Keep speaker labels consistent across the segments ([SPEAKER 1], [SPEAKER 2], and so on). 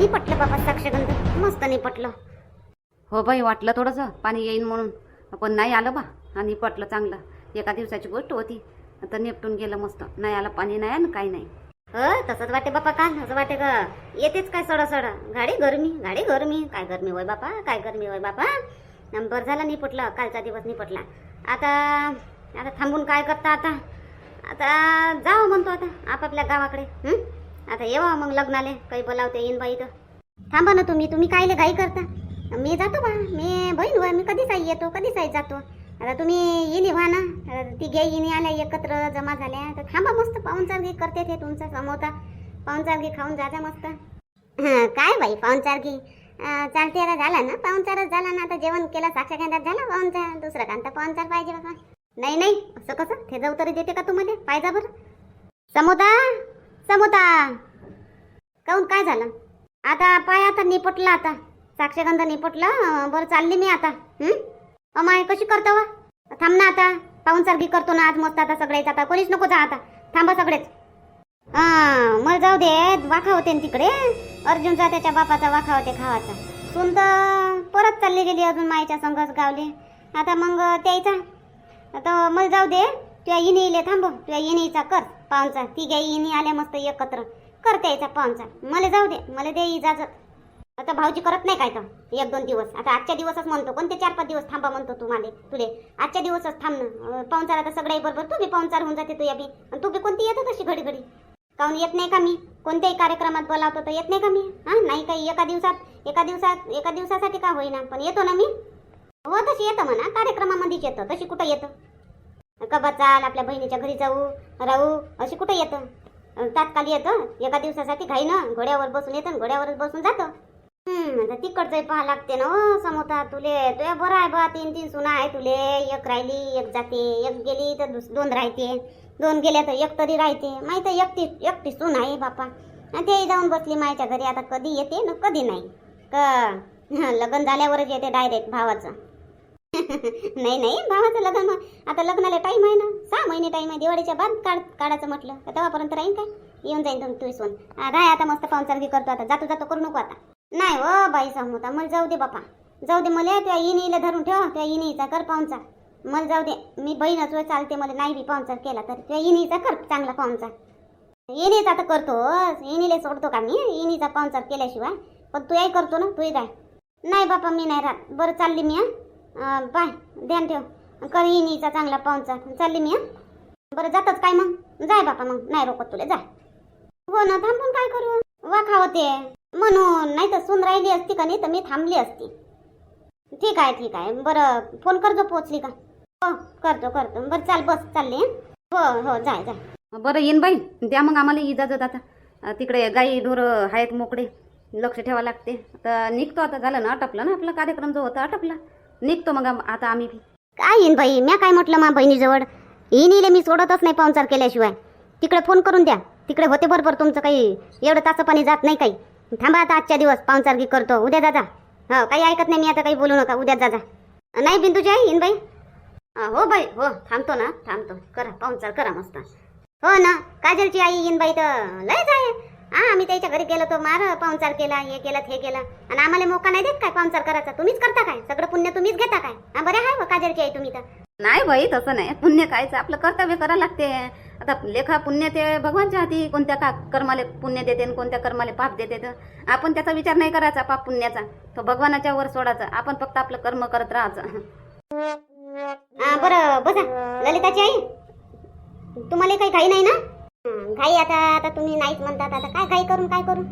[SPEAKER 1] निपटलं बाबा साक्षगंध. मस्त निपटलं.
[SPEAKER 2] हो बाई वाटलं थोडंसं. पाणी येईन म्हणून. पण नाही आलं बा. आणि पटलं चांगलं. एका दिवसाची गोष्ट होती. आता निपटून गेलं मस्त. नाही आलं पाणी नाही आणि काही नाही.
[SPEAKER 1] हो तसंच वाटे बापा काल असं वाटे का? येतेच काय सडा सडा गाडी गरमी गाडी गरमी. काय गरमी होय बापा? काय गरमी होय बापा? अन बरं झालं निपटलं. कालचा दिवस निपटला. आता आता थांबून काय करता आता? आता जावं म्हणतो आता आपापल्या गावाकडे? आता येवा मग लग्नाले काही बोलावते येईन बाई तर थांबा ना तुम्ही तुम्ही कायले घाई करता? मी जातो बा मी बहीण होय मी कधीच आई येतो कधीच आई जातो. आता तुम्ही येणी व्हा ना अं, तिघे येणी आल्या एकत्र जमा झाल्या तर थांबा मस्त पाहुणचारगी करते ते तुमचा समोता. पाहुणचारगी खाऊन जा मस्त. हां काय बाई पाहुणचारगी चालते आता झाला ना पाहुणचारच झाला ना आता जेवण केलं साक्षात झाला पाहुणचार दुसरा का पाहुणचार पाहिजे बाबा नाही नाही असं कसं ते जाऊ तरी देते का तुम्हाला? पाहिजा बरं. समोदा समोता. काऊन काय झालं? आता पाय आता निपटला आता. साक्षगंध निपटला. बरं चालली मी आता. हं? अमाय कशी करतो वा? थांब ना आता. पाहुणसारखी करतो ना आज मस्त आता सगळेच. आता कोणीच नको जा आता. थांबा सगळेच. मग मला जाऊ दे. वाखा होते ना तिकडे. अर्जुनचा त्याच्या बापाचा वाखा होते खावाचा. सून तर परत चालली गेली अजून माईच्या संघच गावले. आता मग त्याचा आता मला जाऊ दे. तुझ्या इनी थांब. तुझ्या येण्याचा कर. पाहुणचा तिघ्या इनी आल्या मस्त एकत्र. करते यायचा पाहुणचा मला जाऊ दे. मला दे इजाजत. आता भाऊजी करत नाही काय तर? एक दोन दिवस. आता आजच्या दिवसच म्हणतो कोणते चार पाच दिवस थांबा म्हणतो तू माले तुले. आजच्या दिवसच थांब ना. पाहुणचार आता सगळ्याही बरोबर. तू बी पाहुणचार होऊन जाते तू या बी. आणि तू बी कोणती येतो तशी घडी घडी काहून येत नाही का मी? कोणत्याही कार्यक्रमात बोलावतो तर येत नाही का मी? हा? नाही काही एका दिवसात एका दिवसात एका दिवसासाठी का होईना? पण येतो ना मी? हो तशी येतं म्हणा. कार्यक्रमामध्येच येतं. तशी कुठं येतं? कबा चाल आपल्या बहिणीच्या घरी जाऊ राहू अशी कुठं येतं? तात्काल येतं एका दिवसासाठी घाई ना घोड्यावर बसून येतं घोड्यावरच बसून जातं. आता तिकडचंही पाहा लागते ना हो समोता तुले तुया बरं आहे बा तीन तीन सुना आहे तुले एक राहिली एक जाते एक गेली तर दुस दोन राहते दोन गेल्या तर एक तरी राहते माहीत आहे, एकटी एकटी सून आहे बापा. आणि ते जाऊन बसली मायच्या घरी आता कधी येते ना कधी नाही. का लग्न झाल्यावरच येते डायरेक्ट भावाचं. नाही नाही भावाचं लग्न मग आता लग्नाला टाईम आहे ना. सहा महिने टाईम आहे दिवाळीच्या बाद काढ काढायचं म्हटलं. तर तेव्हापर्यंत राहीन काय? येऊन जाईन तुम्ही तुझी सोन. राय आता मस्त पाहुणचारगी करतो आता. जातो जातो करू नको आता. नाही हो बाई समोता मला जाऊ दे बापा. जाऊ दे मला त्या इनीला धरून ठेव त्या इनीचा कर पाहुणचार. मला जाऊ दे. मी बहीणच वेळ चालते मला नाही बी पाहुणचार केला तर. त्या इनीचा कर चांगला पाहुणचार. इनीचा तर करतो इनीला सोडतो का मी? इनीचा पाहुणचार केल्याशिवाय. पण तू करतो ना तू जाय नाही बापा मी नाही राहत. बरं चालली मी हा. बाय ध्यान ठेव. कर इनीचा चांगला पाहुणचा चालली मी बरं जातच काय मग? जाय बापा मग नाही रोकत तुला जाय हो ना थांबून काय करू? वा खावते म्हणून नाही तर सून राहिली असती का नाही तर मी थांबली असती. ठीक आहे ठीक आहे. बरं फोन करतो पोचली का? हो करतो करतो. बरं चाल बस चालली हो? हो जाय जाय.
[SPEAKER 2] बरं येईन बाई. द्या मग आम्हाला इजाजत आता. तिकडे गाई ढोरं आहेत मोकळे. लक्ष ठेवावं लागते. तर निघतो आता. झालं ना आटपलं ना आपला कार्यक्रम जो होता आटपला. निघतो मग आता आम्ही बी.
[SPEAKER 1] काय येईन बाई? म्या काय म्हटलं मा बहिणीजवळ? येईन मी सोडतच नाही पाहुणचार केल्याशिवाय. तिकडे फोन करून द्या. तिकडे होते बरोबर तुमचं काही. एवढं ताचं पाणी जात नाही काही. थांबा आता आजच्या दिवस पाहुणचारगी करतो. उद्या दादा हो काही ऐकत नाही मी आता काही बोलू नका. उद्या दादा नाही बिंदूची आई येईन बाई? हो बाई हो. थांबतो ना थांबतो. करा पाहुणचार करा मस्त. हो ना काजलची आई येईन बाई तर. लयच आहे. हा आम्ही त्याच्या घरी गेलो तो मार पाहुणचार केला हे केलं हे केलं. आणि आम्हाला मोका नाही देत काय पाहुणचार करायचा? तुम्हीच करता काय? सगळं पुण्य तुम्हीच घेता काय? हा बरे आहे हो काजलची आई तुम्ही तर.
[SPEAKER 2] नाही बाई तसं नाही. पुण्य कायचं? आपलं कर्तव्य करावं लागते. आता लेखा पुण्य ते भगवानच्या हाती कोणत्या का कर्माले पुण्य देते आणि कोणत्या कर्माले पाप देते तर? आपण त्याचा विचार नाही करायचा पाप पुण्याचा. तो भगवानाच्या वर सोडायचा. आपण फक्त आपलं कर्म करत राहायचं.
[SPEAKER 1] हा बरं बसा. ललिताची आई तुम्हाला काही घाई नाही ना? घाई आता आता तुम्ही नाहीच म्हणतात आता काय घाई करून काय करू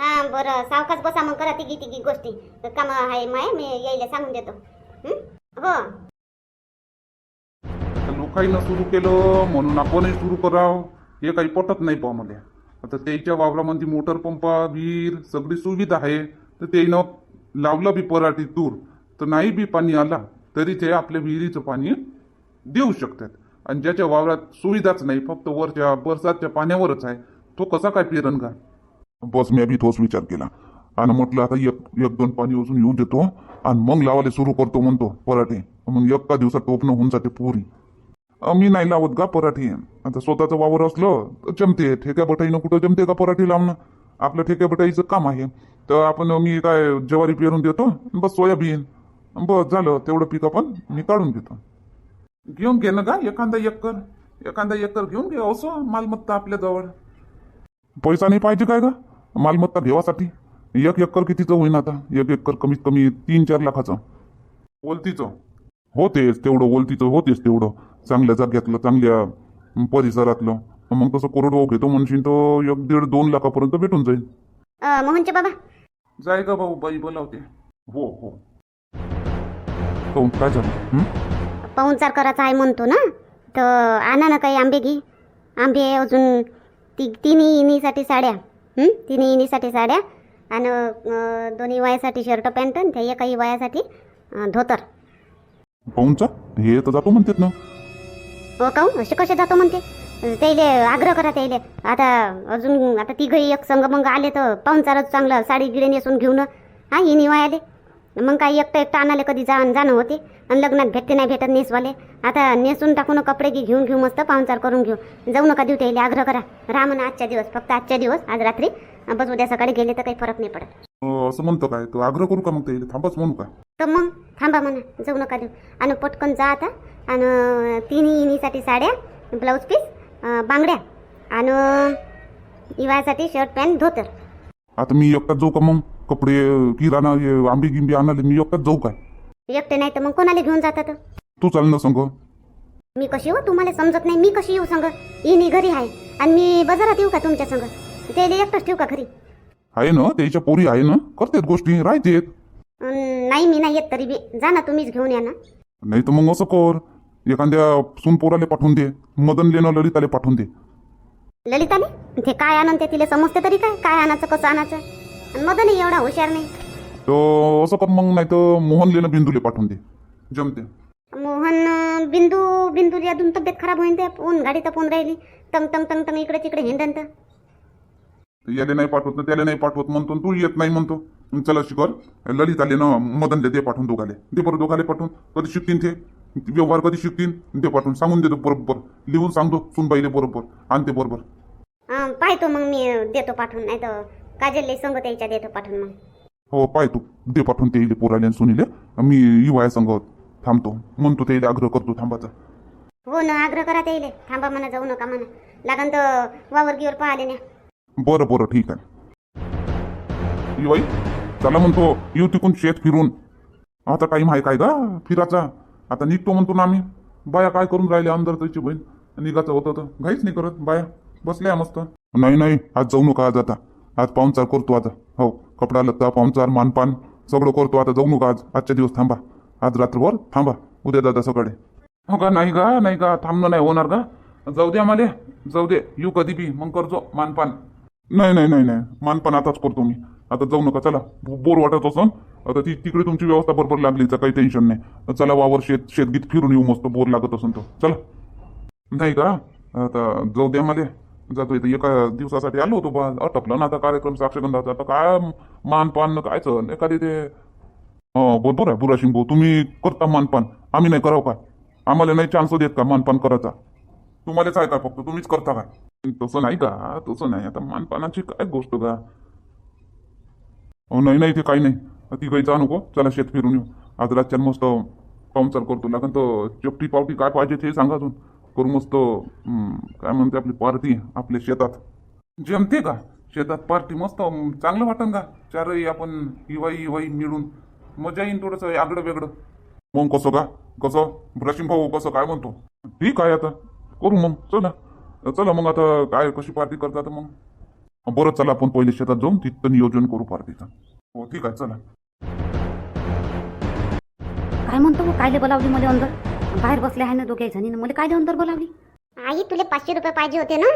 [SPEAKER 1] हा बरं सावकाश बसा मग करा तिघी तिघी गोष्टी. काम आहे माय मी यायला सांगून देतो. हो.
[SPEAKER 3] आता सुरू केलं म्हणून आपणही सुरू करावं. हे काही पटत नाही पहा मला आता त्याच्या वावरामध्ये मोटर पंप विहीर सगळी सुविधा आहे. तर त्यानं लावलं बी पराठी दूर. तर नाही बी पाणी आला तरी ते आपल्या विहिरीचं पाणी देऊ शकतात. आणि ज्याच्या वावरात सुविधाच नाही फक्त वरच्या बरसातच्या पाण्यावरच आहे तो कसा काय पेरण का बस मी बी तोच विचार केला. आणि म्हटलं आता एक एक दोन पाणी उचून येऊ देतो आणि मग लावायला सुरू करतो म्हणतो पराठे. मग एका दिवसात टोपणं होऊन जाते पुरी. मी नाही लावत का पराठी. आता स्वतःचं वावर असलं तर जमते. ठेक्या बटाईनं कुठं जमते का पराठी लावणं? आपलं ठेक्या बटाईचं काम आहे. तर आपण मी काय ज्वारी पेरून देतो? बस सोयाबीन. बस झालं. तेवढं पीक आपण मी काढून देतो घेऊन घे ना का एखादा एकर एखादा एकर घेऊन घे असं मालमत्ता आपल्याजवळ पैसा नाही पाहिजे काय का मालमत्ता घेवासाठी. एक एकर कितीचं होईन आता? एक एकर कमीत कमी तीन चार लाखाचं. ओलतीचं. होतेच तेवढं ओलतीचं होतेच तेवढं. चांगल्या जाग्यातलं चांगल्या परिसरातलं. मग तसं कोरडवाहू घेतो म्हणशील तर एक दीड दोन लाखापर्यंत भेटून जाईल.
[SPEAKER 1] मोहनचे बाबा.
[SPEAKER 3] जाय का भाऊ बाई बोलावते. हो हो. काहून काय झालं? हं?
[SPEAKER 1] पाहुणचार करायचा आहे म्हणतो ना तर आणा ना काही आंबे घे. आंबे अजून ती तिन्ही इनीसाठी साड्या. हं? तिन्ही इनीसाठी साड्या आणि दोन्ही वयासाठी शर्ट पॅन्ट आणि त्या एकाही वयासाठी धोतर.
[SPEAKER 3] पाहूनचा हे तर जातो म्हणतात ना.
[SPEAKER 1] हो काहून असे कसे जातो म्हणते? त्याले आग्रह करा त्याले आता अजून आता तिघही एक संग मग आले तर पाहुणचारच चांगलं साडी गिडे नेसून घेऊन हा ही निवाय आले मग काही एकटं एकटं आणाले कधी जा जाणं होते. आणि लग्नात भेटते नाही भेटत नेसवाले. आता नेसून टाकून कपडे घे घेऊन घेऊ मस्त पाहुणचार करून घेऊ. जाऊ नका देऊ त्याला आग्रह करा. राहा म्हणा आजच्या दिवस फक्त आजच्या दिवस आज रात्री. बस उद्या सकाळी गेले तर काही फरक नाही पडत.
[SPEAKER 3] अं, असं म्हणतो काय? तो आग्रह करू का मग ते थांबाच म्हणू का?
[SPEAKER 1] तर मग थांबा म्हणा जाऊ नका देऊ. आणि पटकन जा आता. आणि तिन्ही इनीसाठी साड्या ब्लाऊज पीस बांगड्या. आणि इवायसाठी शर्ट पॅन्ट धोतर.
[SPEAKER 3] आता मी एकटाच जाऊ का मग? कपडे किराणा हे आंबे गिंबे आणाले मी एकटाच जाऊ काय
[SPEAKER 1] एकटे नाही तर मग कोणाला घेऊन जातात?
[SPEAKER 3] तू चाल ना संग.
[SPEAKER 1] मी कशी हो? तुम्हाला समजत नाही. मी कशी येऊ संग? इनी घरी आहे. आणि मी बाजारात येऊ का तुमच्या संग? त्याला एकटंच ठेवू का घरी?
[SPEAKER 3] आहे ना त्याच्या पोरी आहे ना. करतात गोष्टी राहतेत.
[SPEAKER 1] अं, नाही मी नाही येत तरी बी. जा ना तुम्हीच घेऊन या ना.
[SPEAKER 3] नाही तर मग असं कर. एखाद्या सून पोराले पाठवून दे. मदन लेणं ललिताले पाठवून दे.
[SPEAKER 1] ललिताने ते काय आणून ते तिला समजते तरी काय? काय आणायचं कसं आणायचं? आणि मदनही एवढा हुशार नाही.
[SPEAKER 3] तर असं कर मग नाही तर मोहन लेणं बिंदूले पाठवून दे. जमते.
[SPEAKER 1] मोहन अं, बिंदू बिंदू अजून तब्येत खराब होईन ते. ऊन गाडी तर राहिली. तंग तंग तंग तंग इकडे तिकडे हिंडन तर.
[SPEAKER 3] याले नाही पाठवत ना त्याला नाही पाठवत म्हणतो तू येत नाही म्हणतो. चला शिकर ललिताले ना मदनले दे पाठवून दोघाले. दे बरं दोघाले पाठवून. कधी शिकतील ते? व्यवहार कधी शिकतील ते पाठवून. सांगून देतो बरोबर. लिहून सांगतो सुनबाईले बरोबर. आणते बरोबर.
[SPEAKER 1] अं, पाहतो मग मी अं, देतो पाठवून. नाही तर काजलले संग त्याच्या देतो पाठवून मग.
[SPEAKER 3] हो पाय तू. दे पाठवून ते इले पोराले आणि सुनीले. मी युवाया संग थांबतो. म्हणतो ते आग्रह करतो थांबाचा.
[SPEAKER 1] हो ना आग्रह करा त्याले. थांबा म्हणा जाऊ नका म्हणा. लागन तर वावर गिवर पाहिले ना
[SPEAKER 3] बरं बरं ठीक आहे. युवाई चला म्हणतो येऊ तिकून शेत फिरून. आता टाईम आहे काय का फिराचा आता निघतो म्हणतो ना आम्ही. बाया काय करून राहिले अंदर त्याची बहीण? निघायचं होतं तर घाईच नाही करत बाया. बसल्या मस्त. नाही नाही आज जाऊ नका आज आता. आज पाहुणचार करतो आता. हो. कपडा लत्ता पाहुणचार मानपान सगळं करतो. आता जाऊ नका आज. आजच्या दिवस थांबा. आज रात्रभर थांबा. उद्या दादा सकाळी. हो का? नाही का? नाही का? थांबणं नाही होणार का? जाऊ दे आम्हाला जाऊ दे. येऊ कधी बी. मग करतो. मानपान. नाही नाही नाही नाही. मानपान आताच करतो मी. आता जाऊ नका. चला. बोर वाटत असून. आता ती तिकडे तुमची व्यवस्था बरोबर लागली. तर काही टेन्शन नाही. चला वावर शेत शेतगीत फिरून येऊ मस्त. बोर लागत असून तर चला. नाही का? आता जाऊ द्या मला. जातो इथं एका दिवसासाठी आलो होतो पण अटकलं ना आता कार्यक्रम साक्षगंधाचा आता काय मानपान न एखादी ते बरोबर आहे बुराशिंग भाऊ तुम्ही करता मानपान आम्ही नाही करावं काय आम्हाला नाही चान्स देत का मानपान करायचा तुम्हालाच आहे का फक्त तुम्हीच करता का तसं नाही का तसं नाही आता मानपानाची काय गोष्ट का हो नाही नाही ते काही नाही ती काही जा नको चला शेत फिरून येऊ आज रातच्या मस्त पाहुणचार करतो लागन तर चपटी पावटी काय पाहिजे ते सांगा अजून करू मस्त काय म्हणते आपली पार्टी आपल्या शेतात. जमते का? शेतात पार्टी मस्त चांगलं वाटन का? चारही आपण हिवाई हिवाई मिळून मजा येईन थोडंसं आगडं वेगळं मग कसं का? कसं? ब्रशिंग भाऊ कसं? काय म्हणतो? ठीक आहे आता. करू मग. चला. चला मग आता काय कशी पार्टी करतात मग? बरं चला आपण पहिले शेतात जाऊन तिथं नियोजन करू पार्टीचं हो ठीक आहे चला.
[SPEAKER 2] काय म्हणतो काय कायले बोलावली मला अंदर? बाहेर बसले आहे ना दोघे जणीनं मला कायले अंदर बोलावली?
[SPEAKER 1] आई तुला पाचशे रुपये पाहिजे होते ना?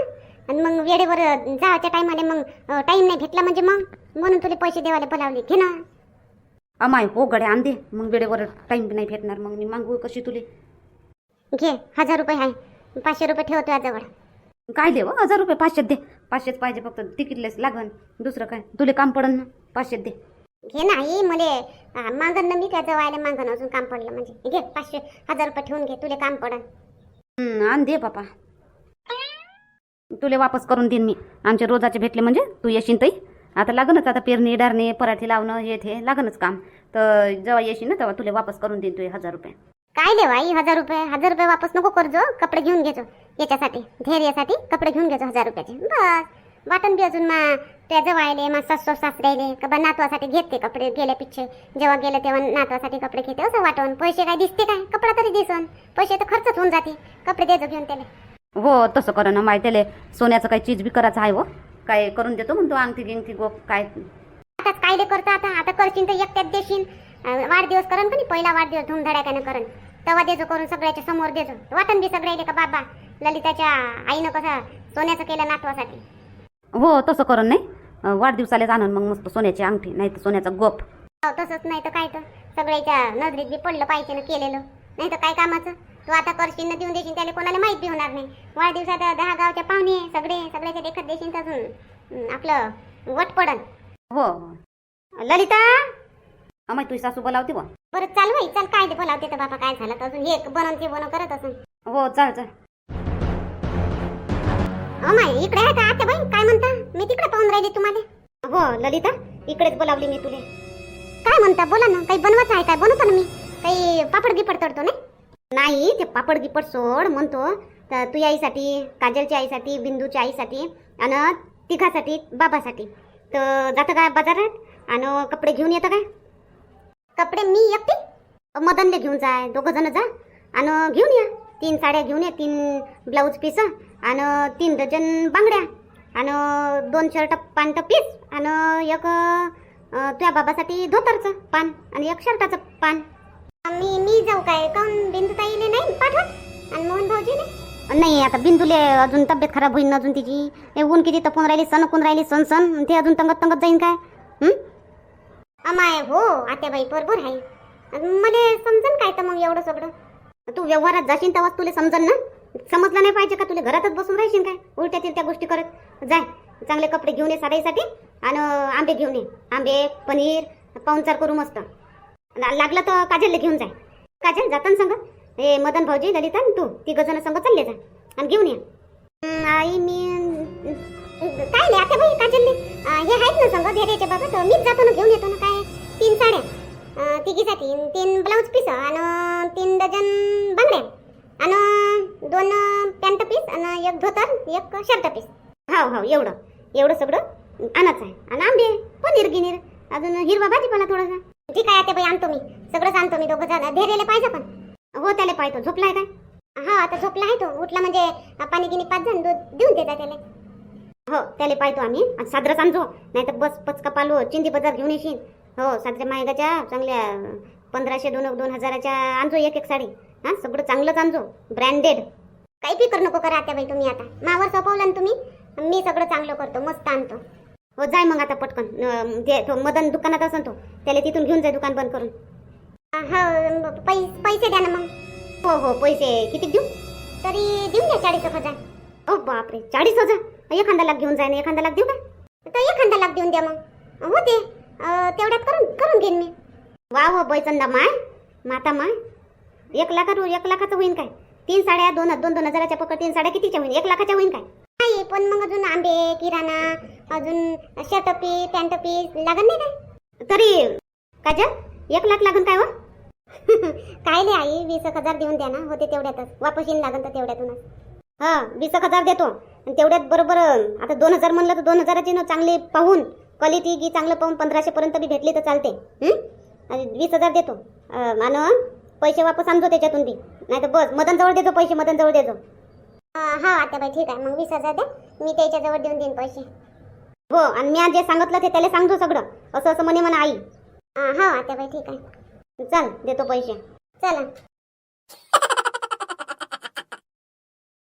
[SPEAKER 1] आणि मग वेळेवर जायच्या टायमाला मग टाइम नाही भेटला म्हणजे मग? म्हणून तुला पैसे देवाला बोलावले. घे ना.
[SPEAKER 2] अमाय हो गड्या आण दे. मग वेळेवर टाईम नाही भेटणार. मग मी मागू कशी तुले?
[SPEAKER 1] घे हजार रुपये आहे. पाचशे रुपये ठेवतो याजवळ
[SPEAKER 2] काय दे हो? हजार रुपये? पाचशेच दे. पाचशेच पाहिजे फक्त. तिकीटलेस लागन. दुसरं काय? तुले काम पडन ना? पाचशेच दे.
[SPEAKER 1] घे ना आई मले मागन ना मी त्या जवळ मागन अजून काम पडलं. म्हणजे घे पाचशे हजार रुपये ठेवून घे तुला काम पडन.
[SPEAKER 2] हं, आण दे बापा. तुले वापस करून देईन मी. आमचे रोजाचे भेटले म्हणजे तू येशील तई. आता लागनच आता पेरणी डारणे पराठी लावणं हे ते लागनच काम. तर जेव्हा येशील ना तेव्हा तुला वापस करून देईन तुझे हजार रुपये.
[SPEAKER 1] काय देऊ आई हजार रुपये हजार रुपये वापस नको करजो कपडे घेऊन घेजो याच्यासाठी धैर्यासाठी कपडे घेऊन घेजो हजार रुपयाचे. बस. वाटण बी अजून मा त्या जवायले मा सासू सासऱ्याले. का बा नातवासाठी घेते कपडे गेल्या पिच्छे. जेव्हा गेले तेव्हा नातवासाठी कपडे घेते. असं वाटण. पैसे काय दिसते काय? कपडा तरी दिसन. पैसे तर खर्चच होऊन जाते. कपडे देजो घेऊन त्याला.
[SPEAKER 2] हो तसं करा ना माहिती त्याले. सोन्याचं काही चीज बी करायचं आहे हो. काय करून देतो म्हणतो अंगठी गिंगठी गोप काय?
[SPEAKER 1] आताच कायले करता आता. आता करशील तर एकट्यात देशील वाढदिवस करण का नाही? पहिला वाढदिवस धूमधडाक्यानं करण. तेव्हा देजो करून सगळ्याच्या समोर देजो वाटण बी सगळ्याले का बाबा? ललिताच्या आईनं कसं सोन्याचं केलं नातवासाठी?
[SPEAKER 2] हो तसं करून नाही. वाढदिवसालाच आणून मग मस्त सोन्याची अंगठी नाही तर सोन्याचा गोप.
[SPEAKER 1] हो तसंच नाही तर काय तर. सगळ्याच्या नजरेत बी पडलं पाहिजे ना केलेलं. नाही तर काय कामाचं? तू आता करशील ना देऊन देशील त्याला कोणाला माहीत बी होणार नाही. वाढदिवसात दहा गावच्या पाहुणे सगळे सगळ्याच्या देखत देशील अजून आपलं वट पडन.
[SPEAKER 2] हो. हो
[SPEAKER 1] ललिता
[SPEAKER 2] अमाय तुझी सासू बोलावते
[SPEAKER 1] बरं चाल बाई चल. काय ते बोलावते तर बाबा काय झालं अजून? हे बनवून ते बनव करत असून.
[SPEAKER 2] हो चाल चाल.
[SPEAKER 1] अमाय इकडे आहे का आता बाई? काय म्हणता? मी तिकडे पाहून राहिली तुम्हाला. हो ललिता इकडेच बोलावली मी तुले. काय म्हणता? बोला ना काही बनवायचं आहे काय? बनवतो ना मी. काही पापड गिपड तडतो ना नाही ते पापड गिपड सोड म्हणतो. तर तुझ्या आईसाठी काजलच्या आईसाठी बिंदूच्या आईसाठी आणि तिघासाठी बाबासाठी. तर जातं काय बाजारात? आणि कपडे घेऊन येतं काय? कपडे मी एकटी? मदनले घेऊन जाय दोघं जण जा. आणि घेऊन या. तीन साड्या घेऊन ये तीन ब्लाऊज पीस. आणि तीन डझन बांगड्या आणि दोन शर्ट पॅन्ट पीस आणि एक तुझ्या बाबासाठी धोतरचं पान आणि एक शर्टाचं पान. मी मी जाऊ काय? काऊन बिंदुताईले नाही पाठवत? आणि मोहन भाऊजीने नाही आता बिंदूले अजून तब्येत खराब होईन ना अजून तिची. हे ऊन किती तपून राहिली सणकून राहिली सण सण ते अजून तंगत तंगत जाईन काय? हं? अमाय हो आत्याबाई बरोबर आहे. मला समजन काय तर मग एवढं सगळं? तू व्यवहारात जाशील तेव्हाच तुला समजन ना? समजलं नाही पाहिजे का? तुला घरातच बसून राहशील काय? उलट्या तिलट्या गोष्टी करत. जाय चांगले कपडे घेऊन ये साधाईसाठी आणि आंबे घेऊन ये. आंबे पनीर पाहुणचार करू मस्त. लागलं तर काजलला घेऊन जाय. काजल जाताना सांग. हे मदन भाऊजी ललिता तू ती गजन संग चालले जा. आणि घेऊन ये. आई मी काय ले आता बाई काजलले? हे आहेत ना संग धैर्याच्या बाबत. मीच जातो ना घेऊन येतो ना काय? तीन साड्या. तिघी तिघीसाठी. तीन ब्लाऊज पीस आणि तीन डझन बांगड्या आणि दोन पॅन्ट पीस आणि एक धोतर एक शर्ट पीस हो हो एवढं. एवढं सगळं आणायचं आहे. आणि आंबे पनीर गिनीर अजून हिरवा भाजीपाला थोडासा. ठीक आहे आता बाई आणतो मी. सगळंच आणतो मी दोघं जण. धेरेले पाहिजे पण. हो त्याला पाहतो. झोपलाय काय? हा आता झोपला आहे तो. उठला म्हणजे पाणी गिनी पाच जण दूध देऊन देता त्याला. हो त्याला पाहतो आम्ही. आणि सादरच आणतो नाही तर बस पचका पालो चिंदी बाजार घेऊन येशील. हो साजरे मायगाच्या चांगल्या पंधराशे दोन दोन हजाराच्या आणजो एक एक साडी. हा सगळं चांगलंच आणजो ब्रँडेड काही फिकर नको करा आता बाई तुम्ही आता. मावर सोपवलं ना तुम्ही? मी सगळं चांगलं करतो मस्त आणतो. हो जाय मग आता पटकन. अं, ते मदन दुकानात असन तो त्याला तिथून घेऊन जाय दुकान बंद करून. हो पैसे पैसे द्या ना मग. हो हो पैसे किती देऊ? तरी देऊन द्या चाळीस एक हजार. ओ बापरे चाळीस हजार? एखादा लाख घेऊन जाय ना एखादा लाख देऊ का? तर एखादा लाख देऊन द्या मग. हो ते तेवढ्यात करून करून घेईन मी. वा हो बैचंदा माय माता माय. एक लाखा एक लाखाचं होईन काय? तीन साड्या दोन दोन दोन हजाराच्या पकड तीन साड्या कितीच्या होईन? एक लाखाच्या होईल काय? नाही पण मग अजून आंबे किराणा अजून शर्ट पीस पॅन्ट पीस लागन नाही काय? तरी काजल एक लाख लागन काय हो? काय नाही आई वीस एक हजार देऊन द्या ना होते तेवढ्यातच. वापस येईन लागन तर तेवढ्यातूनच. हा वीस एक हजार देतो. आणि तेवढ्यात बरोबर आता दोन हजार म्हणलं तर दोन हजाराची ना चांगली पाहून क्वालिटी गी चांगलं पाहून पंधराशे पर्यंत बी भेटली तर चालते. आणि वीस हजार देतो. मान आणि पैसे वापस आणतो त्याच्यातून बी. नाही तर बस मदन जवळ देतो पैसे मदन जवळ देतो. हा आता बाई ठीक आहे. मग वीस हजार द्या मी त्याच्याजवळ देऊन देईन पैसे. हो आणि मी आज जे सांगितलं ते त्याला सांगतो सगळं. असं असं म्हणे म्हणा आई. हा आता बाई ठीक आहे. चल देतो पैसे. चला.